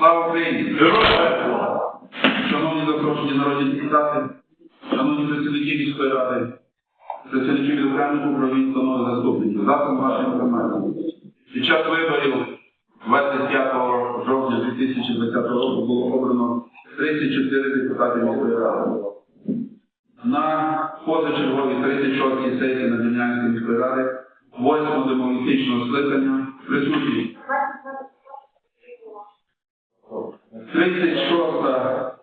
Слава Україні! Шановні запрошені народні депутати, шановні працівники міської ради, працівники відокремлених управлінь станових заступників, засоб вашої інформації. Під час виборів 25 жовтня 2020 року було обрано 34 депутати міської ради. На позачерговій 36-й сесії Надвірнянської міської ради 8 демократичного скликання присутні 36-та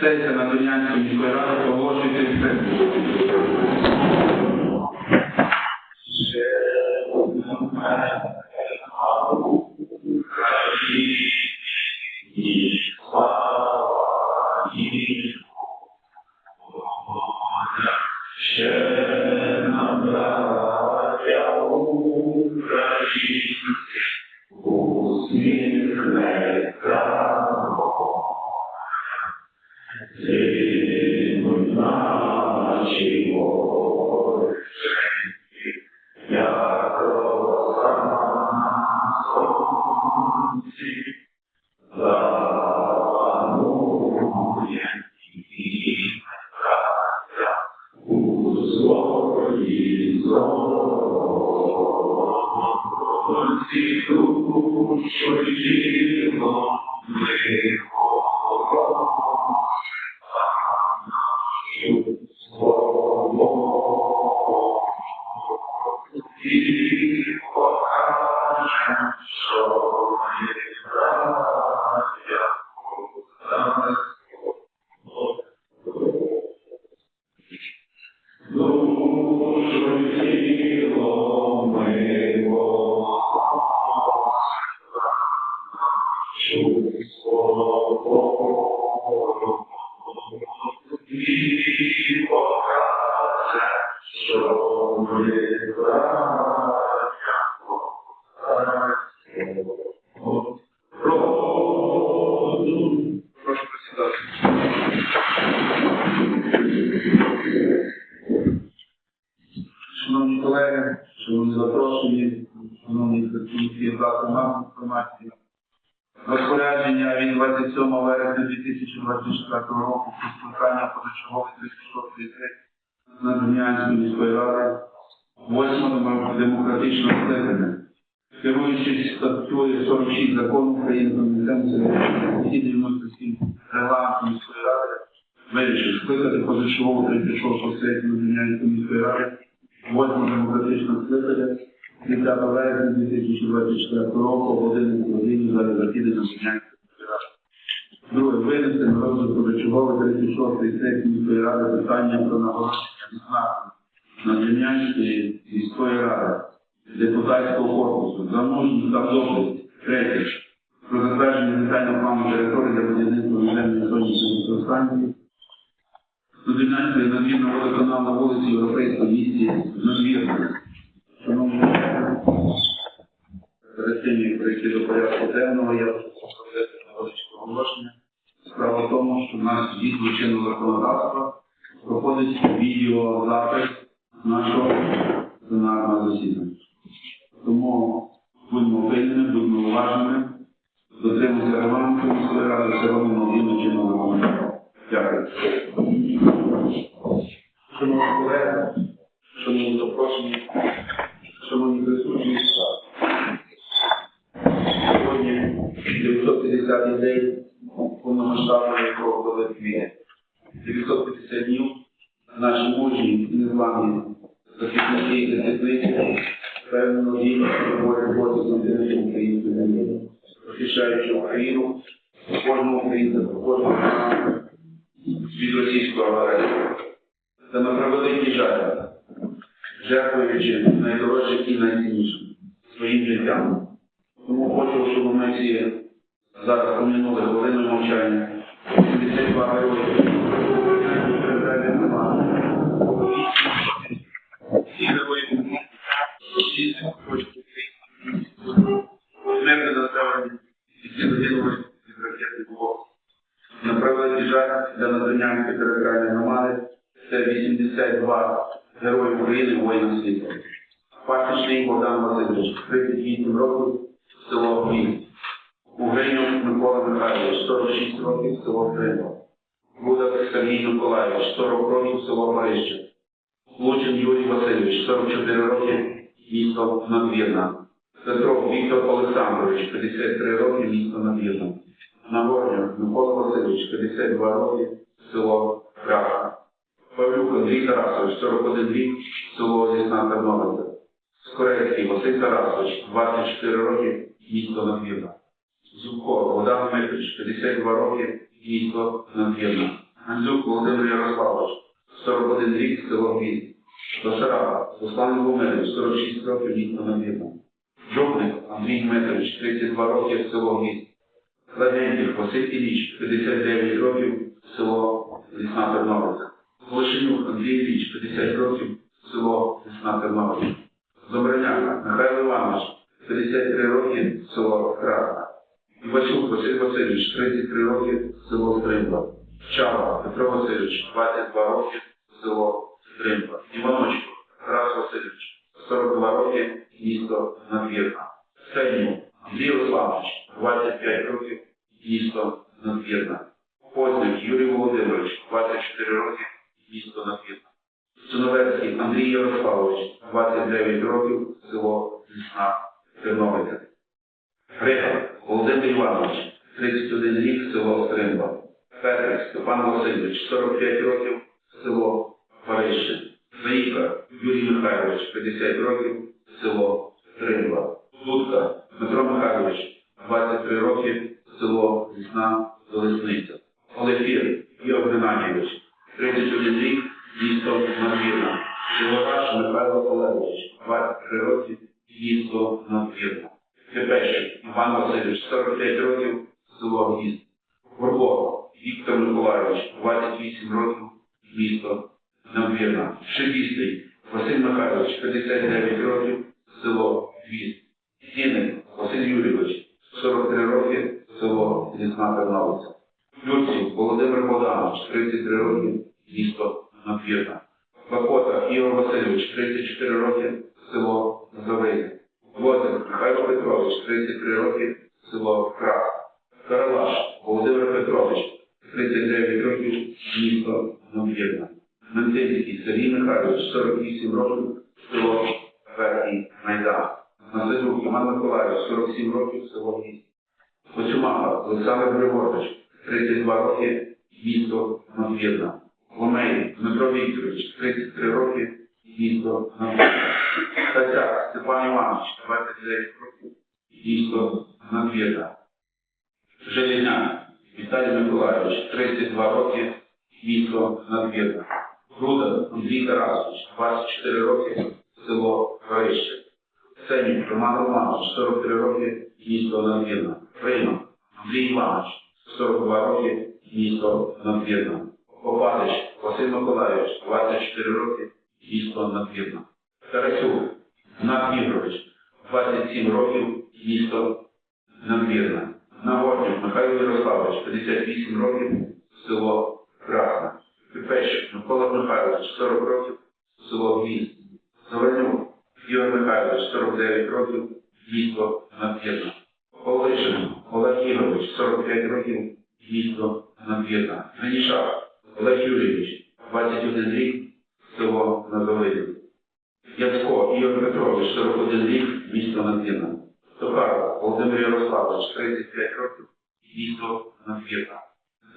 сесія Надвірнянської міської ради оголошується відкритою. Прошу 2024 року про скликання позачергової 36-ї сесії Надвірнянської міської ради, 8 демократичного скликання. Керуючись статтею 46 закону України про засідання внутрішнім регламентом міської ради, вирішив скликати позачергову 36 сесію Надвірнянської міської ради, 8 демократичного скликання, 30 вересня 2024 року, в 11 годині залі засідання ради. Друге, винести на розгляд позачергової 36 сесії міської ради питання про нагородження відзнаку Надвірнянської міської ради депутатського корпусу за мужність та доблесть. Третє. Про затвердження детального плану території для будівництва наземної сонячної електростанції. Надвірнянської надвірна водоканал на вулиці Європейської місті Надвірна. Шановні перед тим, як прийти до порядку денного, я зробити невеличке оголошення. Що в нас згідно чинного законодавства проходить відеозапис нашого пленарного засідання. Тому будьмо пильними, будьмо уважними, дотримуйся регламенту міської ради, все робимо чинного законодавства. Дякую. Шановні колеги, шановні запрошені, шановні присутні, сьогодні 950 день повномасштабної кровопролитної війни. 950 днів наші мужні і незламні захисники і захисниці певно дійсно проводять роботу з населенням української землі, захищаючи Україну, кожного українця, кожного російського. Та на превеликий жаль, жертвуючи найдорожчим і найціннішим своїм життям. Тому хочу, щоб ми всі зараз помінули хвилину мовчання. 72 герої. Герої України воїна світу. Пасічний Богдан Васильович, 38 років, село Гмін. Угринюк Микола Михайлович, 46 років, село Крима. Рудак Сергій Миколаївич, 40 років, село Марища. Лучин Юрій Васильович, 44 роки, місто Надвірна. Петров Віктор Олександрович, 53 роки, місто Надвірна. Нагорнюк Микола Васильович, 52 роки, село Крапка. Павлюк Андрій Тарасович, 41 рік, село Лісна Терновиця. Скорецький Василь Тарасович, 24 роки, місто Надвірна. Зубко Богдан Дмитрович, 52 роки, місто Надвірна. Гандзюк Володимир Ярославович, 41 рік, село Гвізд. Башараб Руслан Ломирович, 46 років, місто Надвірна. Жовник Андрій Дмитрович, 32 роки, село Гвізд. Легендів Василь Іліч, 59 років, село Лісна Терновиця. Лошенюк Андрій Іліч, 50 років, село Лісна Терновиця. Зобраняка Михайло Іванович, 53 роки, село Красна. Івачук Василь Васильович, 33 роки, село Стримба. Чава Петро Васильович, 22 роки, село Стримба. Іваночко Тарас Васильович, 42 роки, місто Надвірна. Сеню Андрій Русланович, 25 років, місто Надвірна. Позняк Юрій Володимирович, 24 роки, місто Надвірна. Суновецький Андрій Ярославович, 29 років, село Лісна, Терновиця. Грига Володимир Іванович, 31 рік, село Стримба. Петрик Степан Васильович, 45 років, село Парище. Заїка Юрій Михайлович, 50 років, село Стримба. Дудка Дмитро Михайлович, 23 роки, село Лісна Лисниця. Олефір Ігор Геннадійович, 31 рік, місто Надвірна. Шилораш Михайло Олегович, 23 роки, місто Надвірна. Тепещик Іван Васильович, 45 років, село Гнізд. Горбок Віктор Миколайович, 28 років, місто Надвірна. Шибістий Василь Михайлович, 59 років, село Гвізд. Сіник Василь Юрійович, 43 роки, село Лісна Терновиця. Люців Володимир Богданович, 33 роки, місто Надвірна. Лакота Ігор Васильович, 34 роки, село Завиє. Возик Михайло Петрович, 33 роки, село Крас. Каралаш Володимир Петрович, 39 років, місто Надвірна. Ментинський Сергій Михайлович, 48 років, село Верхній Майдан. Насадюк Іван Миколаївич, 47 років, село Міст. Коцюмага Олександр Григорович, 32 роки, місто Надвірна. Ломей Дмитро Вікторович, 33 роки, місто Надвірна. Статяк Степан Іванович, 29 років, місто Надвірна. Железняк Віталій Миколаївич, 32 роки, місто Надвірна. Груда Андрій Тарасович, 24 роки, село Горище. Сенюк Роман Романович, 43 роки, місто Надвірна. Ринок Андрій Іванович, 42 роки, місто Надвірна. Попадич Василь Миколаївич, 24 роки, місто Надвірна. Тарасюк Гнат Ігорович, 27 років, місто Надвірна. Нагорнюк Михайло Ярославович, 58 років, село Красна. Піпещик Микола Михайлович, 40 років, село Гвізд. Завальнюк Ігор Михайлович, 49 років, місто Надвірна. Олишин Олег Ігорович, 45 років, місто Надвірна. Генішак Олег Юрійович, 21 рік, село Назовидів. Яцко Ігор Петрович, 41 рік, місто Надвірна. Токар Володимир Ярославович, 35 років, місто Надвірна.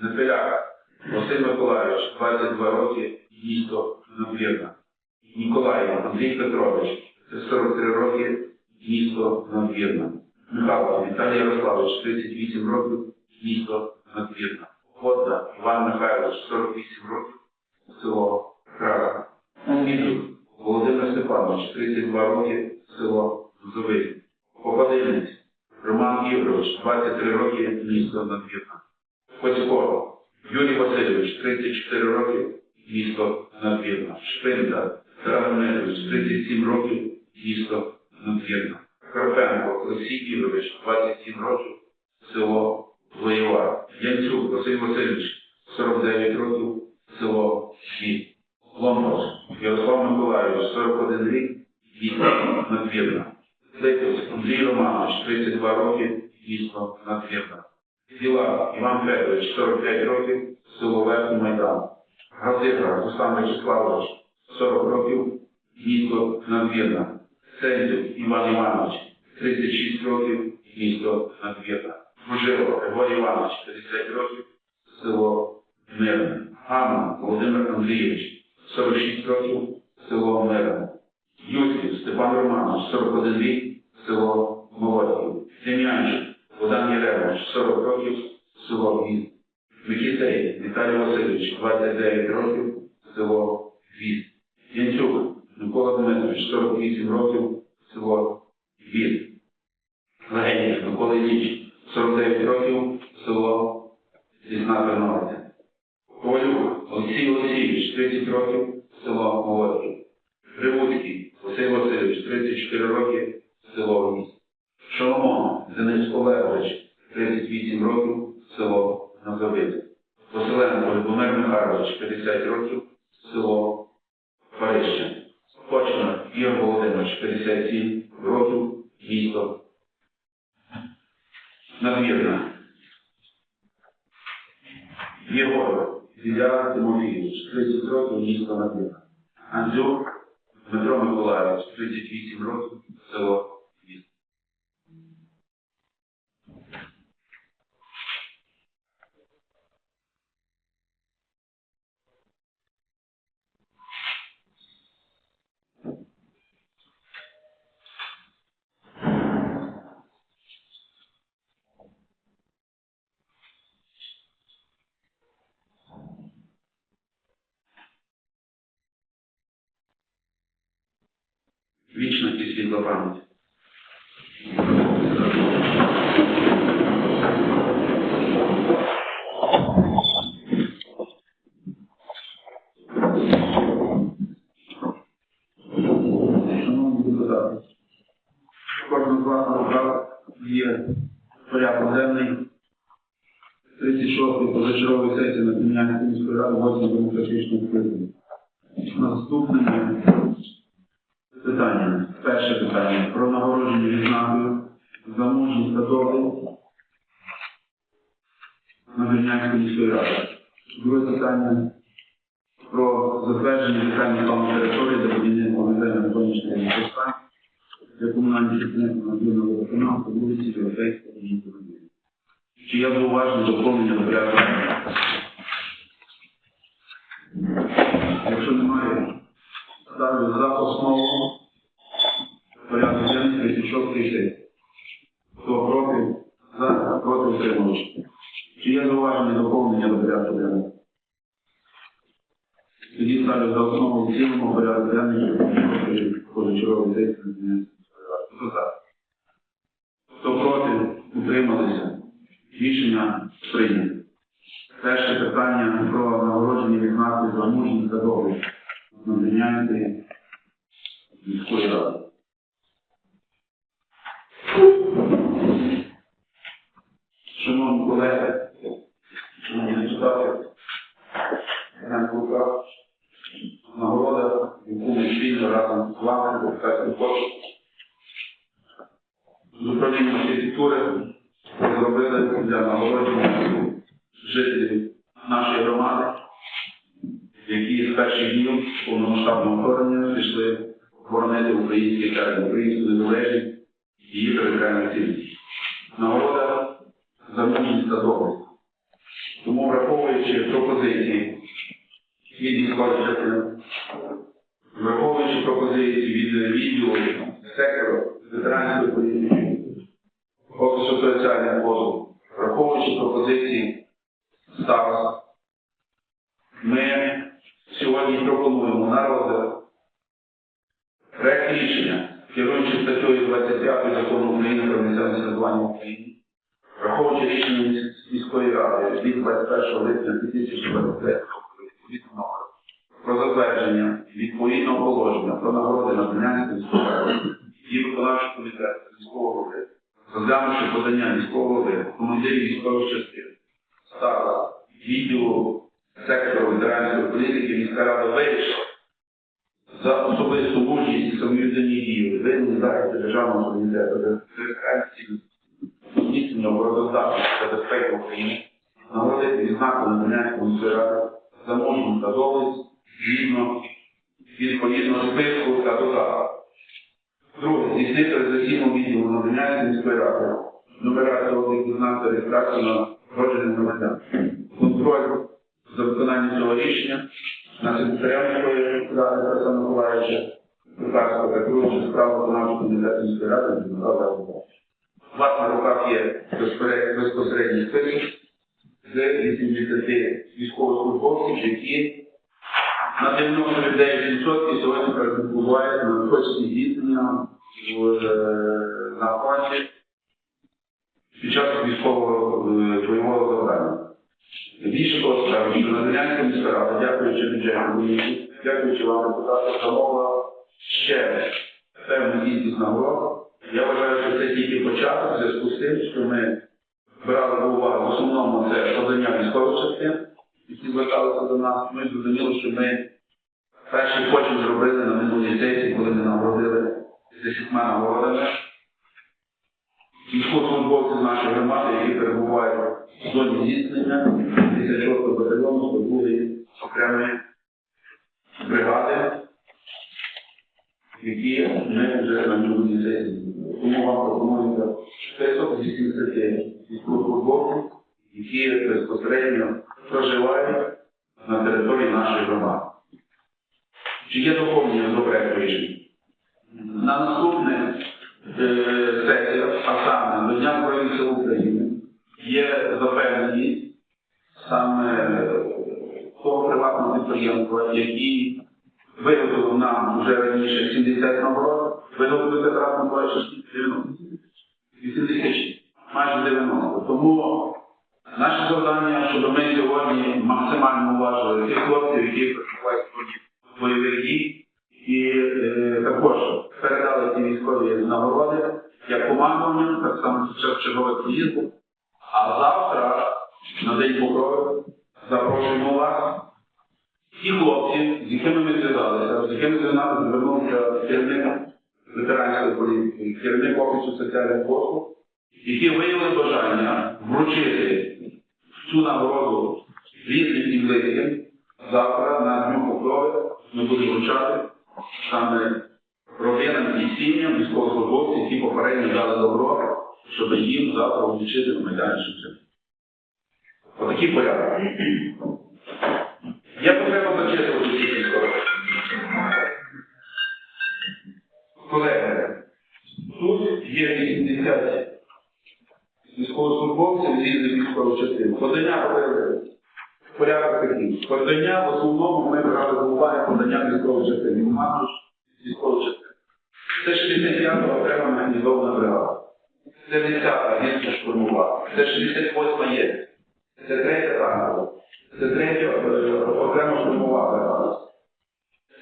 Непеляка Василь Миколаївич, 22 роки, місто Надвірна. Ніколаєв Андрій Петрович, 43 роки, місто Надвірна. Михайло Віталій Ярославович, 38 років, місто Надвірна. Водда Іван Михайлович, 48 років, село Красна. Мідрук Володимир Степанович, 32 роки, село Зовиль. Попадинець Роман Ігорович, 23 роки, місто Надвірна. Коцько Юрій Васильович, 34 роки, місто Надвірна. Шпинта Дмитрович, 37 років, місто Надвірна. Карпенко Олексій Ігорович, 27 років, село Воєва. Янцюк Василь Васильович, 49 років, село Ші. Ломбос Ярослав Миколаївич, 41 рік, місто Надвірна. Литовськ Андрій Романович, 32 роки, місто Надвірна. Діла Іван Федорович, 45 років, село Верхній Майдан. Газира Руслан Вячеславович, 40 років, місто Надвірна. Сенців Іван Іванович, 36 років, місто Надвірна. Мужило Григорій Іванович, 50 років, село Мирне. Ганна Володимир Андрійович, 46 років, село Мирне. Юськів Степан Романович, 41 рік, село Молодків. Дем'янчик Богдан Єревич, 40 років, село Гвізд. Микітей Віталій Васильович, 29 років, село Гвізд. Янцюк Микола Дмитрович, 48 років, село Гвізд. Легенів Микола Ілліч, 49 років, село Лісна Терновиця. Ковалюк Олексій Олексійович, 30 років, село Молодків. Привузький Василь Васильович, 34 роки, село Міст. Шоломон Денис Олегович, 38 років, село Назовице. Василенко Любомир Михайлович, 50 років, село Парище. Почна Ігор Володимирович, 57 років, місто Надвірна. Єгоров Ілля Тимофійович, 30 Надина. Андрюк Дмитро Миколаївич, 38 років, село Міст. Вічна і світла пам'ять. Кожен з вас є порядок денний 36-ї позачергової сесії Національної міської ради 8 демократичного питання. Перше питання про нагородження відзнакою за мужність та догляд Надвірнянської міської ради. Друге питання про затвердження детального плану території для будівництва музейної сонячної електростанції для комунальних підприємств надвірного водоканалу вулиці місто Надвірна. Чи є зауваження доповнення до порядку? Якщо немає, ставлю за основу порядок денний 36 сесії. Хто проти? За, проти утримувачі. Чи є зауваження доповнення до порядку денного? Тоді ставлю за основу в цілому порядок денний позачергової сесії. Хто за? Хто проти? Утрималися. Рішення прийнято. Перше питання про нагородження відзнакою за мужність та Надвірнянської міської ради. Шановні колеги, шановні депутати, Кулка, нагорода, яку ми спільно разом з вами, професор Кош, з управлінням архітектури зробили для нагородження жителів нашої громади, які з перших днів повномасштабного вторгнення пішли боронити український терен, українську незалежність і її територіальну цілісність. Нагорода за мужність та. Тому враховуючи пропозиції від військової враховуючи пропозиції від відділу сектору ветеранської політики, Офісу соціальних послуг, враховуючи пропозиції ставок, ми сьогодні пропонуємо на розгляд проект рішення, керуючи статтею 25 закону України про місцеве самоврядування в Україні, враховуючи рішення міської ради від 21 липня 2023 року про затвердження відповідного положення про нагороди Національної міської ради і виконавчий комітет міського голови, розглянувши подання міського голови, командирів військових частин, стала відділу сектору ветеранської політики міська рада вирішила за особисту мужність і самовіддані дії, винні захисту державного суверенітету, зміцнення обороноздатності та безпеки України, нагородити відзнакою Надвірнянської міської ради за мужність та згідно відповідного списку та додатку. Друге, здійснити організаційну відділу Надвірнянської міської ради, нумерацію обліку знак та на родження громадян. Контроль за виконанням цього рішення на секретаря міської ради Тараса Миколаївича, Лукашка та справу виконавчого комітету міської ради Дмитра. У вас на руках є безпосередній список з 80 військовослужбовців, які на 99% сьогодні перебувають на точці здійснення е, на фронті під час військового е, бойового завдання. Більше того скажу, що Надвірнянська міська рада, дякуючи бюджетній комісії, дякуючи вам депутатам, замовила ще певну кількість нагород. Я вважаю, тільки початок в зв'язку з тим, що ми брали до уваги в основному це подання військових частин, які зверталися до нас. Ми зрозуміли, що ми перший почерк зробили на минулій сесії, коли ми нагородили десятьма нагородами. Військовослужбовці з нашої громади, які перебувають в зоні зіткнення 56 батальйону 102 окремої бригади, які ми вже на минулій сесії. Тому вам пропонується список зі 70 які безпосередньо проживають на території нашої громади. Чи є доповнення до проєкту рішення? На наступне е, сесія, а саме до Дня Збройних сил України, є запевненість саме е, того приватного підприємства, який виготовив нам вже раніше 70 нагород, виготовив Тарас Миколаївич 90. 86, майже 90. Тому наше завдання, щоб ми сьогодні максимально уважили тих хлопців, які перебувають сьогодні в бойових дій, і е, також передали ці військові нагороди як командуванню, так само під час чергових поїздок. А завтра, на День Покрови, запрошуємо вас. Ті хлопці, з якими ми зв'язалися, з якими зв'язалися, звернувся керівник ветеранської політики, керівник офісу соціальних послуг, які виявили бажання вручити цю нагороду різним і близьким. Завтра на Дню Покрови ми будемо вручати саме родинам і сім'ям військовослужбовців, які попередньо дали добро, щоб їм завтра влучити на Майдані Шевченка. Отакий порядок. Військовослужбовців з різних військових частин. Подання е, порядок такий. Подання в основному ми брали до уваги подання військових частин. Команду військових частин. Це 65-та окрема механізована бригада. Це 10-та гірська штурмова. Це 68-та є. Це третя танкова. Це третя е, окрема штурмова бригада.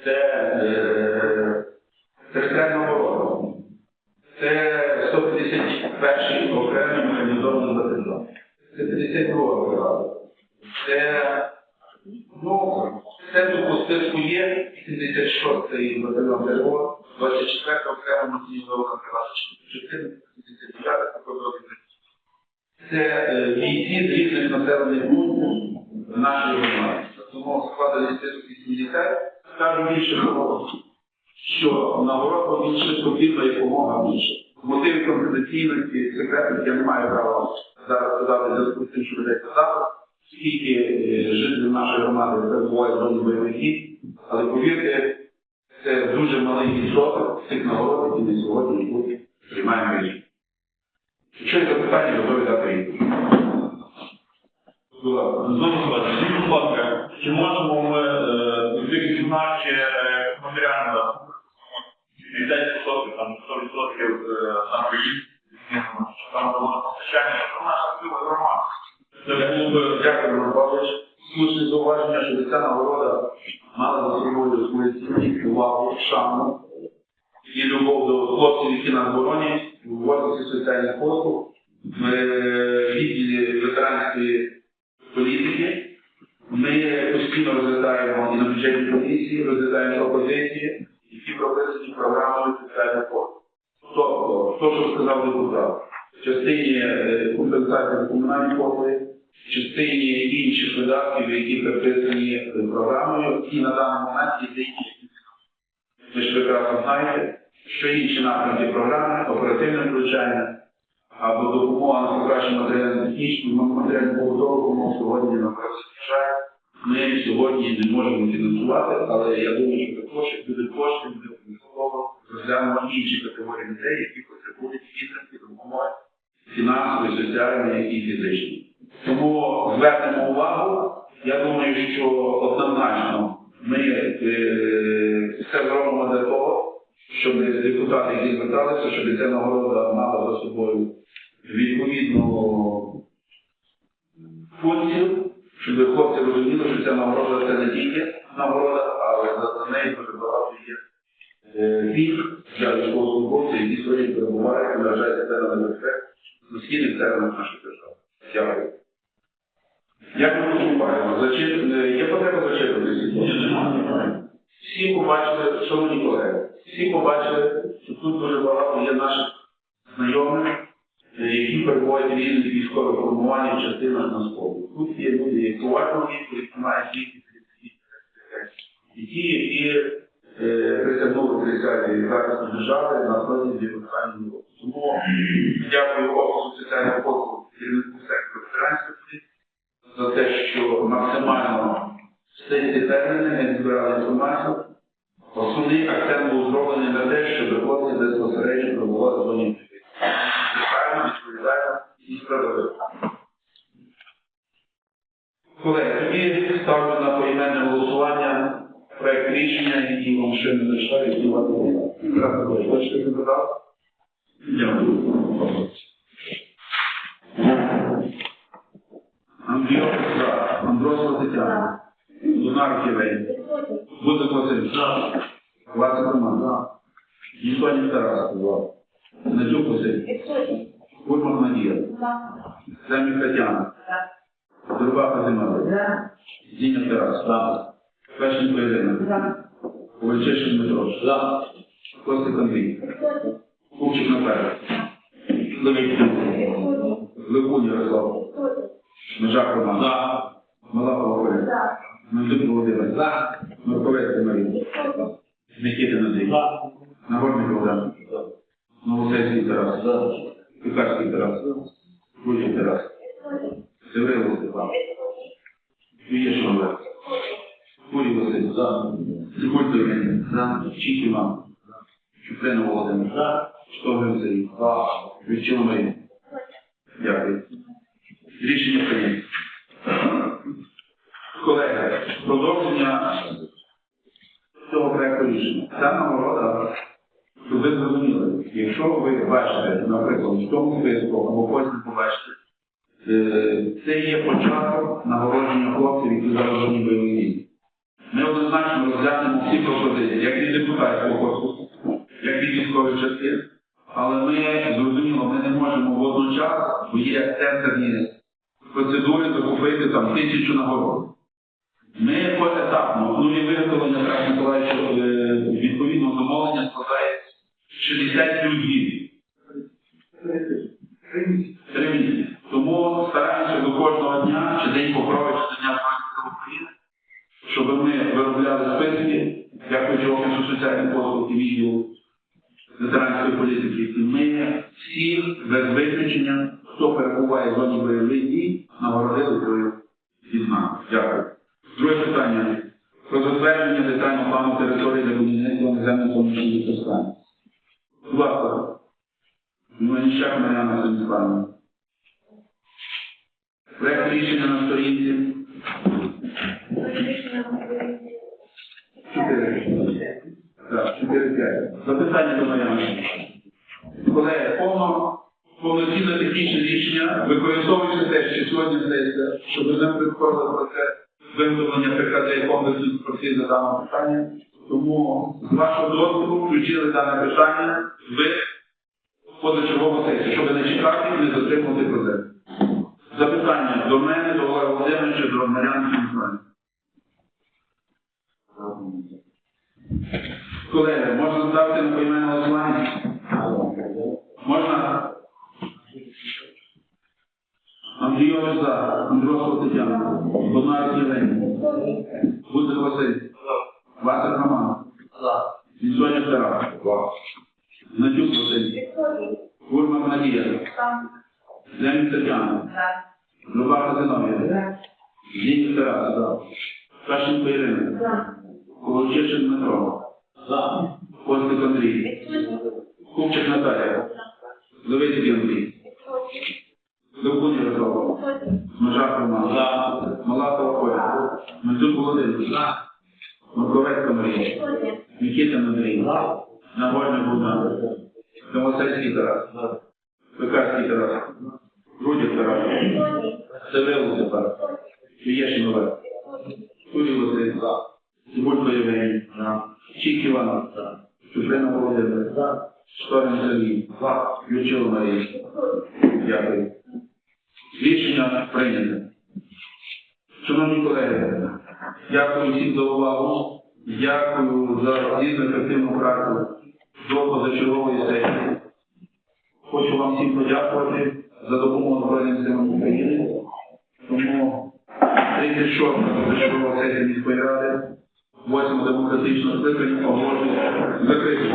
Це 52 бригада. Це, ну, це тут списку є, 76-й батальйон ТРО, 24 окрема механізована бригада, 4, 79 також Це е, бійці з різних населених пунктів нашої громади. Тому складений список 80, скажу більше того, що нагород більше потрібно якомога більше. Мотиви конфіденційності, секретності я не маю права зараз сказати зв'язку з тим, що ведеться запит, скільки е, жителів нашої громади перебувають в зоні бойових дій, але повірте, це дуже малий відсоток цих нагород, які ми сьогодні приймаємо рішення. Якщо є запитання, готові дати відповідь. Знову скажу, скажіть, чи можемо ми е, відзначити е, матеріально 10% там 100% е, там приїзд, що там було постачання, що наша сила громада. Це було б Дякую, Роман Павлович. Слушне зауваження, що ця нагорода мала за собою свою цінність, увагу, шану і любов до хлопців, які на обороні, в офісі соціальних послуг, в відділі ветеранської політики. Ми постійно розглядаємо і на бюджетній комісії, розглядаємо пропозиції, які прописані програмою соціальних послуг. Тобто, то, що сказав депутат, в частині е, компенсації за комунальні послуги, частині інших видатків, які приписані програмою, і на даний момент є деякі. Ви ж прекрасно знаєте, що інші напрямки програми, оперативне включання або допомога на покращення матеріально-технічного, матеріально-побутових умов сьогодні на вважає. Ми сьогодні не можемо фінансувати, але я думаю, що також, буде кошти, буде обов'язково розглянемо інші категорії людей, які потребують підтримки, допомоги фінансової, соціальної і фізичної. Тому звернемо увагу. Я думаю, що однозначно ми е, все зробимо для того, щоб депутати, які зверталися, щоб ця нагорода мала за собою відповідну функцію, щоб хлопці розуміли, що ця нагорода це не тільки нагорода, але за, нею дуже багато є е, пільг для військовослужбовців, які сьогодні перебувають, наражають себе на небезпеку на східних теренах нашої держави. Дякую. Як ми поступаємо? Є потреба зачитувати? Всі побачили, шановні колеги, всі побачили, що тут дуже багато є наших знайомих, е, які перебувають в різних військових формуваннях в частинах на сходу. Тут є люди, які поважного віку, які мають віки, і ті, які е, присягнули присязі захисту держави на сході виконання року. Тому дякую Офісу соціального послугу керівнику сектору ветеранської за те, що максимально все ці терміни ми збирали інформацію. Основний акцент був зроблений на те, щоб хлопці безпосередньо пробували зоні Це правильно, відповідально і справедливо. Колеги, тоді ставлю на поіменне голосування проект рішення, який вам ще не зайшов, який вам не Хочете запитати? Дякую. Андріо, за. Андросова Тетяна. Лунар Ківей. Будик Василь. За. Вася Роман. Ніхто Тарас. За. Надюк Василь. Курман Надія. Землі Тетяна. Дурбака Зима. Зіня Тарас. За. Пешенко Ірина. Ковальчишин Дмитро. За. Костик Андрій. Купчик Наталя. Левик Левун Ярослав. Межак Роман. За. Мала Павловна. Мандук Володимир. За. Марковець Марія. Микита Андрій. За. Нагорний Богдан. Новосельський Тарас. За. Пікарський Тарас. Рудів Тарас. Севрило Степан. Юєш Олег. Курій Василь. За. Зигуль Євгеній. За. Чікі Чуприна Володимир. За. Сергій. За. Вічина Марія. Дякую. Рішення прийнято. Колеги, продовження цього проекту рішення. Ця нагорода, щоб ви зрозуміли, якщо ви бачите, наприклад, в тому списку або потім побачите, е, це є початок нагородження хлопців, які заражені бойові дії. Ми однозначно розглянемо всі пропозиції, як від депутатського корпусу, як від військових частин, але ми зрозуміло, ми не можемо водночас, бо є тендерні процедури закупити там тисячу нагород. Ми поетапно, ну і виготовлення Тарас Миколаївич, е, відповідно замовлення складає 60 людей. Три місяці. Тому стараємося до кожного дня, чи день покрови, чи дня Франківської України, щоб ми виробляли списки, дякуючи Офісу соціальних послуг і відділу ветеранської політики. Ми всіх без виключення, хто перебуває в зоні бойових дій, нагородили свою відзнаку. Дякую. Друге питання. Про затвердження детального плану території для будівництва наземного зовнішнього використання. Будь ласка. Мельничак Мар'яна Станіславівна. Проект рішення на сторінці 4. Так, 4-5. Запитання до Мар'яни. Колеги, повно, повноцінне технічне рішення, використовуючи те, що сьогодні здається, щоб не прискорили процес виготовлення ПКД комплексу інструкції за даного питання. Тому з вашого дозволу включили дане питання в позачергову сесію, щоб не чекати і не затримувати процес. Запитання до мене, до Олега Володимировича, до Мар'яни Станіславівни. Колеги, можна ставити на поіменне голосування? Можна? Петрович за. Андроско Тетяна. Бонар Євгеній. Гузик Василь. Василь Роман. Вінсоня Тарас. Надюк Василь. Гурман Надія. Леонід Тетяна. Рубака Зиновія. Зінь Тарас. Кашенко Ірина. Колочишин Дмитро. Костик Андрій. Купчик Наталія. Левицький Андрій. Довгун Ярослав. Межак Роман. Малатова Коля. Мандюк Володимир. Маковецька Марія. Нікітин Андрій. Нагольний Богдан. Домосельський Тарас. Пекарський Тарас. Рудік Тарас. Севрило Степан. Вієшин Олег. Турій Василь. Цибулько Євгеній. Чік Іван. Чуприна Володимир. Шторин Сергій. Ключова Марія. Дякую. Рішення прийнято. Шановні колеги, дякую всім за увагу. Дякую за дійсно ефективну працю до позачергової сесії. Хочу вам всім подякувати за допомогу Збройним силам України. Тому 36 позачергова сесія міської ради, 8 демократичного скликання оголошення закритою.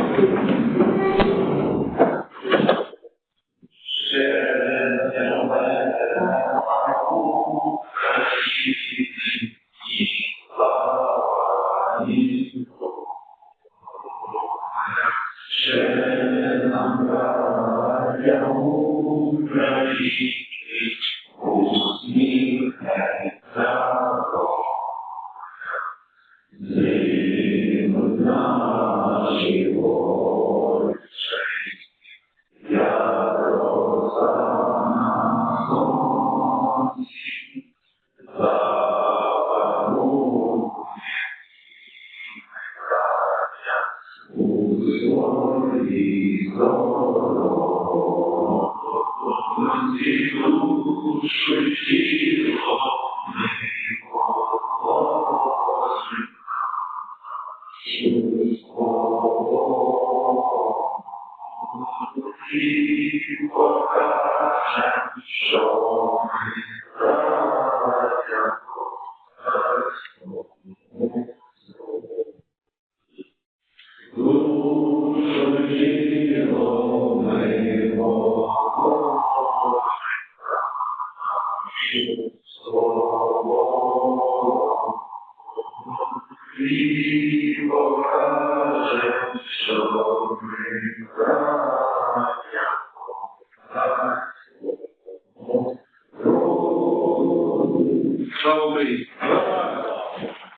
Слава Україні!